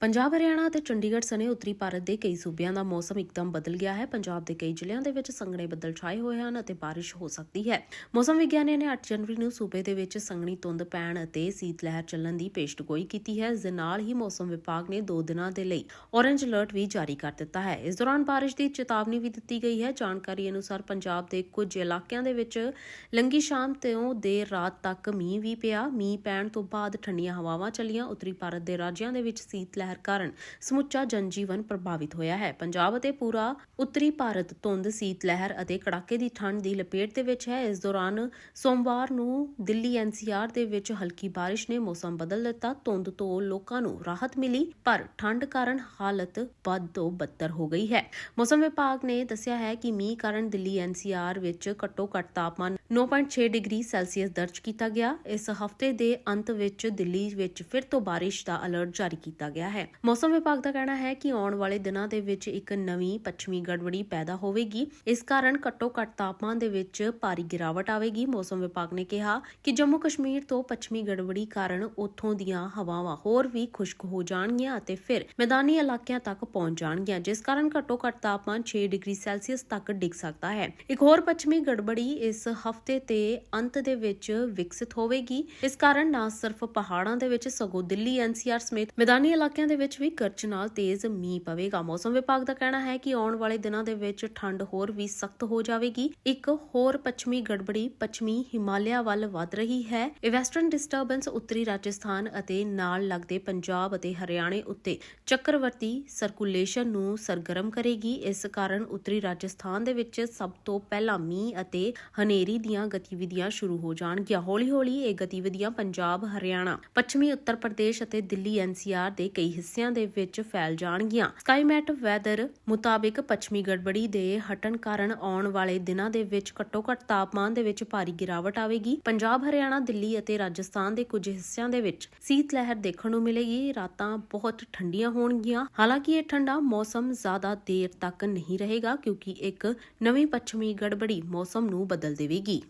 ਪੰਜਾਬ, ਹਰਿਆਣਾ ਅਤੇ ਚੰਡੀਗੜ੍ਹ ਸਣੇ ਉੱਤਰੀ ਭਾਰਤ ਦੇ ਕਈ ਸੂਬਿਆਂ ਦਾ ਮੌਸਮ ਇੱਕਦਮ ਬਦਲ ਗਿਆ ਹੈ। ਪੰਜਾਬ ਦੇ ਕਈ ਜ਼ਿਲ੍ਹਿਆਂ ਦੇ ਵਿੱਚ ਸੰਘਣੇ ਬੱਦਲ ਛਾਏ ਹੋਏ ਹਨ ਅਤੇ ਬਾਰਿਸ਼ ਹੋ ਸਕਦੀ ਹੈ। ਮੌਸਮ ਵਿਗਿਆਨੀਆਂ ਨੇ 8 ਜਨਵਰੀ ਨੂੰ ਸੂਬੇ ਦੇ ਵਿੱਚ ਸੰਘਣੀ ਧੁੰਦ ਪੈਣ ਅਤੇ ਸੀਤ ਲਹਿਰ ਚੱਲਣ ਦੀ ਪੇਸ਼ਗੋਈ ਕੀਤੀ ਹੈ। ਇਸ ਦੇ ਨਾਲ ਹੀ ਮੌਸਮ ਵਿਭਾਗ ਨੇ 2 ਦਿਨਾਂ ਦੇ ਲਈ ਔਰੇਂਜ ਅਲਰਟ ਵੀ ਜਾਰੀ ਕਰ ਦਿੱਤਾ ਹੈ। ਇਸ ਦੌਰਾਨ ਬਾਰਿਸ਼ ਦੀ ਚੇਤਾਵਨੀ ਵੀ ਦਿੱਤੀ ਗਈ ਹੈ। ਜਾਣਕਾਰੀ ਅਨੁਸਾਰ ਪੰਜਾਬ ਦੇ ਕੁਝ ਇਲਾਕਿਆਂ ਦੇ ਵਿੱਚ ਲੰਗੀ ਸ਼ਾਮ ਤੋਂ ਦੇਰ ਰਾਤ ਤੱਕ ਮੀਂਹ ਵੀ ਪਿਆ। ਮੀਂਹ ਪੈਣ ਤੋਂ ਬਾਅਦ ਠੰਡੀਆਂ ਹਵਾਵਾਂ ਚੱਲੀਆਂ। ਉੱਤਰੀ ਭਾਰਤ ਦੇ ਰਾਜਿਆਂ ਦੇ ਵਿੱਚ ਸੀਤ ਲਹਿਰ ਕਾਰਨ ਸਮੁੱਚਾ ਜਨਜੀਵਨ ਪ੍ਰਭਾਵਿਤ ਹੋਇਆ ਹੈ। ਪੰਜਾਬ ਅਤੇ ਪੂਰਾ ਉੱਤਰੀ ਭਾਰਤ ਧੁੰਦ, ਸੀਤ ਲਹਿਰ ਅਤੇ ਕੜਾਕੇ ਦੀ ਠੰਡ ਦੀ ਲਪੇਟ ਦੇ ਵਿੱਚ ਹੈ। ਇਸ ਦੌਰਾਨ ਸੋਮਵਾਰ ਨੂੰ ਦਿੱਲੀ ਐਨਸੀਆਰ ਦੇ ਵਿੱਚ ਹਲਕੀ ਬਾਰਿਸ਼ ਨੇ ਮੌਸਮ ਬਦਲ ਦਿੱਤਾ। ਧੁੰਦ ਤੋਂ ਲੋਕਾਂ ਨੂੰ ਰਾਹਤ ਮਿਲੀ, ਪਰ ਠੰਡ ਕਾਰਨ ਹਾਲਤ ਵੱਧ ਤੋਂ ਬੱਤਰ ਹੋ ਗਈ ਹੈ। ਮੌਸਮ ਵਿਭਾਗ ਨੇ ਦੱਸਿਆ ਹੈ ਕਿ ਮੀਂਹ ਕਾਰਨ ਦਿੱਲੀ ਐਨਸੀਆਰ ਵਿੱਚ ਘੱਟੋ ਘੱਟ ਤਾਪਮਾਨ 9.6 ਡਿਗਰੀ ਸੈਲਸੀਅਸ ਦਰਜ ਕੀਤਾ ਗਿਆ। ਇਸ ਹਫ਼ਤੇ ਦੇ ਅੰਤ ਵਿੱਚ ਦਿੱਲੀ ਵਿੱਚ ਫਿਰ ਤੋਂ ਬਾਰਿਸ਼ ਦਾ ਅਲਰਟ ਜਾਰੀ ਕੀਤਾ ਗਿਆ ਹੈ। ਹੈ। ਮੌਸਮ ਵਿਭਾਗ ਦਾ ਕਹਿਣਾ ਹੈ ਕਿ ਆਉਣ ਵਾਲੇ ਦਿਨਾਂ ਦੇ ਵਿੱਚ ਇੱਕ ਨਵੀਂ ਪੱਛਮੀ ਗੜਬੜੀ ਪੈਦਾ ਹੋਵੇਗੀ। ਇਸ ਕਾਰਨ ਘੱਟੋ ਘੱਟ ਤਾਪਮਾਨ ਦੇ ਵਿੱਚ ਭਾਰੀ ਗਿਰਾਵਟ ਆਵੇਗੀ। ਮੌਸਮ ਵਿਭਾਗ ਨੇ ਕਿਹਾ ਕਿ ਜੰਮੂ ਕਸ਼ਮੀਰ ਤੋਂ ਪੱਛਮੀ ਗੜਬੜੀ ਕਾਰਨ ਉੱਥੋਂ ਦੀਆਂ ਹਵਾਵਾਂ ਹੋਰ ਵੀ ਖੁਸ਼ਕ ਹੋ ਜਾਣਗੀਆਂ ਅਤੇ ਫਿਰ ਮੈਦਾਨੀ ਇਲਾਕਿਆਂ ਤੱਕ ਪਹੁੰਚ ਜਾਣਗੀਆਂ, ਜਿਸ ਕਾਰਨ ਘੱਟੋ ਘੱਟ ਤਾਪਮਾਨ 6 ਡਿਗਰੀ ਸੈਲਸੀਅਸ ਤੱਕ ਡਿੱਗ ਸਕਦਾ ਹੈ। ਇੱਕ ਹੋਰ ਪੱਛਮੀ ਗੜਬੜੀ ਇਸ ਹਫ਼ਤੇ ਤੇ ਅੰਤ ਦੇ ਵਿੱਚ ਵਿਕਸਿਤ ਹੋਵੇਗੀ। ਇਸ ਕਾਰਨ ਨਾ ਸਿਰਫ ਪਹਾੜਾਂ ਦੇ ਵਿੱਚ, ਸਗੋਂ ਦਿੱਲੀ ਐਨਸੀਆਰ ਸਮੇਤ ਮੈਦਾਨੀ ਇਲਾਕਿਆਂ ਦੇ ਵਿੱਚ ਵੀ ਗਰਜ ਨਾਲ ਤੇਜ਼ ਮੀਂਹ ਪਵੇਗਾ। ਮੌਸਮ ਵਿਭਾਗ ਦਾ ਕਹਿਣਾ ਹੈ ਕਿ ਆਉਣ ਵਾਲੇ ਦਿਨਾਂ ਦੇ ਵਿੱਚ ਠੰਡ ਹੋਰ ਵੀ ਸਖਤ ਹੋ ਜਾਵੇਗੀ। ਇੱਕ ਹੋਰ ਪੱਛਮੀ ਗੜਬੜੀ ਪੱਛਮੀ ਹਿਮਾਲਿਆ ਵੱਲ ਵਧ ਰਹੀ ਹੈ। ਇਹ ਵੈਸਟਰਨ ਡਿਸਟਰਬੈਂਸ ਉੱਤਰੀ ਰਾਜਸਥਾਨ ਅਤੇ ਨਾਲ ਲੱਗਦੇ ਪੰਜਾਬ ਅਤੇ ਹਰਿਆਣੇ ਉੱਤੇ ਚੱਕਰਵਰਤੀ ਸਰਕੂਲੇਸ਼ਨ ਨੂੰ ਸਰਗਰਮ ਕਰੇਗੀ। ਇਸ ਕਾਰਨ ਉੱਤਰੀ ਰਾਜਸਥਾਨ ਦੇ ਵਿੱਚ ਸਭ ਤੋਂ ਪਹਿਲਾਂ ਮੀਂਹ ਅਤੇ ਹਨੇਰੀ ਦੀਆਂ ਗਤੀਵਿਧੀਆਂ ਸ਼ੁਰੂ ਹੋ ਜਾਣਗੀਆਂ। ਹੌਲੀ-ਹੌਲੀ ਇਹ ਗਤੀਵਿਧੀਆਂ ਪੰਜਾਬ, ਹਰਿਆਣਾ, ਪੱਛਮੀ ਉੱਤਰ ਪ੍ਰਦੇਸ਼ ਅਤੇ ਦਿੱਲੀ ਐਨਸੀਆਰ ਦੇ ਕਈ ਹਿੱਸਿਆਂ ਦੇ ਵਿੱਚ ਫੈਲ ਜਾਣਗੀਆਂ। ਸਕਾਈਮੈਟ ਵੈਦਰ ਮੁਤਾਬਿਕ ਪੱਛਮੀ ਗੜਬੜੀ ਦੇ ਹਟਣ ਕਾਰਨ ਆਉਣ ਵਾਲੇ ਦਿਨਾਂ ਦੇ ਵਿੱਚ ਘੱਟੋ-ਘੱਟ ਤਾਪਮਾਨ ਦੇ ਵਿੱਚ ਭਾਰੀ ਗਿਰਾਵਟ ਆਵੇਗੀ। ਪੰਜਾਬ, ਹਰਿਆਣਾ, ਦਿੱਲੀ ਅਤੇ ਰਾਜਸਥਾਨ ਦੇ ਕੁਝ ਹਿੱਸਿਆਂ ਦੇ ਵਿੱਚ ਸੀਤ ਲਹਿਰ ਦੇਖਣ ਨੂੰ ਮਿਲੇਗੀ। ਰਾਤਾਂ ਬਹੁਤ ਠੰਡੀਆਂ ਹੋਣਗੀਆਂ। ਹਾਲਾਂਕਿ ਇਹ ਠੰਡਾ ਮੌਸਮ ਜ਼ਿਆਦਾ ਦੇਰ ਤੱਕ ਨਹੀਂ ਰਹੇਗਾ ਕਿਉਂਕਿ ਇੱਕ ਨਵੀਂ ਪੱਛਮੀ ਗੜਬੜੀ ਮੌਸਮ ਨੂੰ ਬਦਲ ਦੇਵੇਗੀ।